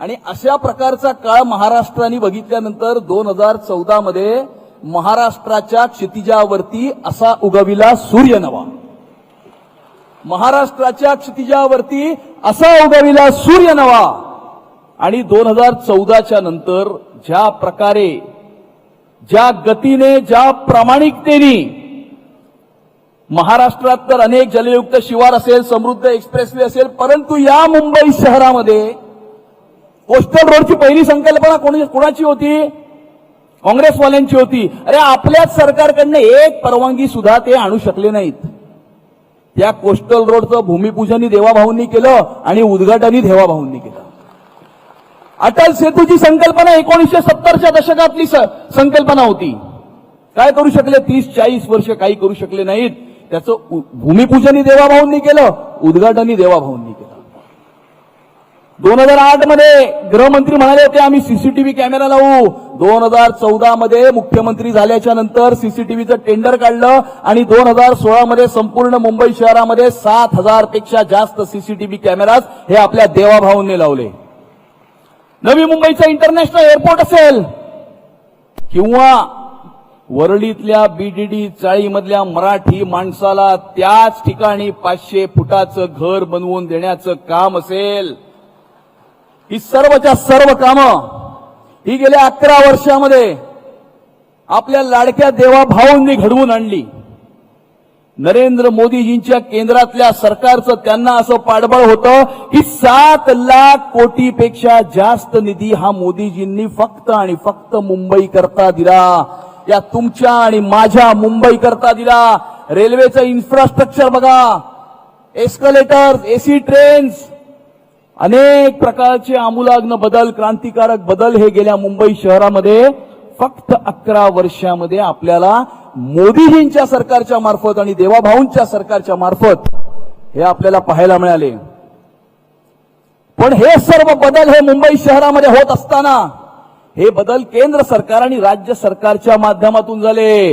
आणि अशा प्रकारचा काळ महाराष्ट्राने बघितल्यानंतर दोन हजार चौदा मध्ये महाराष्ट्राच्या क्षितिजावरती असा उगविला सूर्य नवा. महाराष्ट्राच्या क्षितिजावरती असा उगविला सूर्य नवा. आणि दोन हजार चौदाच्या नंतर ज्या प्रकारे ज्या गतीने ज्या प्रामाणिकतेने महाराष्ट्रात तर अनेक जलयुक्त शिवार असेल समृद्ध एक्सप्रेसवे असेल परंतु या मुंबई शहरामध्ये कोस्टल रोडची पहिली संकल्पना कोणी कोणाची होती? काँग्रेसवाल्यांची होती. अरे आपल्याच सरकारकडनं एक परवानगी सुद्धा ते आणू शकले नाहीत. त्या कोस्टल रोडचं भूमिपूजनही देवाभाऊंनी केलं आणि उद्घाटनही देवाभाऊंनी केलं. अटल सेतूची संकल्पना एकोणीसशे सत्तरच्या दशकातली संकल्पना होती. काय करू शकले? तीस चाळीस वर्ष काही करू शकले नाहीत. त्याचं भूमिपूजनही देवाभाऊंनी केलं उद्घाटनही देवाभाऊंनी दोन हजार आठमध्ये गृहमंत्री म्हणाले होते आम्ही सीसीटीव्ही कॅमेरा लावू. दोन हजार चौदा मध्ये मुख्यमंत्री झाल्याच्यानंतर सीसीटीव्हीचं टेंडर काढलं आणि दोन हजार सोळा मध्ये संपूर्ण मुंबई शहरामध्ये सात हजारपेक्षा जास्त सीसीटीव्ही कॅमेराज हे आपल्या देवाभाऊंनी लावले. नवी मुंबईचा इंटरनॅशनल एअरपोर्ट असेल किंवा वरळीतल्या बीडीडी चाळीमधल्या मराठी माणसाला त्याच ठिकाणी पाचशे फुटाचं घर बनवून देण्याचं काम असेल ही सर्वच्या सर्व कामं ही गेल्या अकरा वर्षामध्ये आपल्या लाडक्या देवाभाऊंनी घडवून आणली. नरेंद्र मोदीजींच्या केंद्रातल्या सरकारचं त्यांना असं पाठबळ होतं की सात लाख कोटीपेक्षा जास्त निधी हा मोदीजींनी फक्त आणि फक्त मुंबई करता दिला. या तुमच्या आणि माझ्या मुंबई करता दिला. रेल्वेचं इन्फ्रास्ट्रक्चर बघा. एस्कलेटर्स एसी ट्रेन्स अनेक प्रकारचे आमूलाग्न बदल क्रांतिकारक बदल हे गेल्या मुंबई शहरामध्ये फक्त अकरा वर्षामध्ये आपल्याला मोदीजींच्या सरकारच्या मार्फत आणि देवाभाऊंच्या सरकारच्या मार्फत हे आपल्याला पाहायला मिळाले. पण हे सर्व बदल हे मुंबई शहरामध्ये होत असताना हे बदल केंद्र सरकार आणि राज्य सरकारच्या माध्यमातून झाले.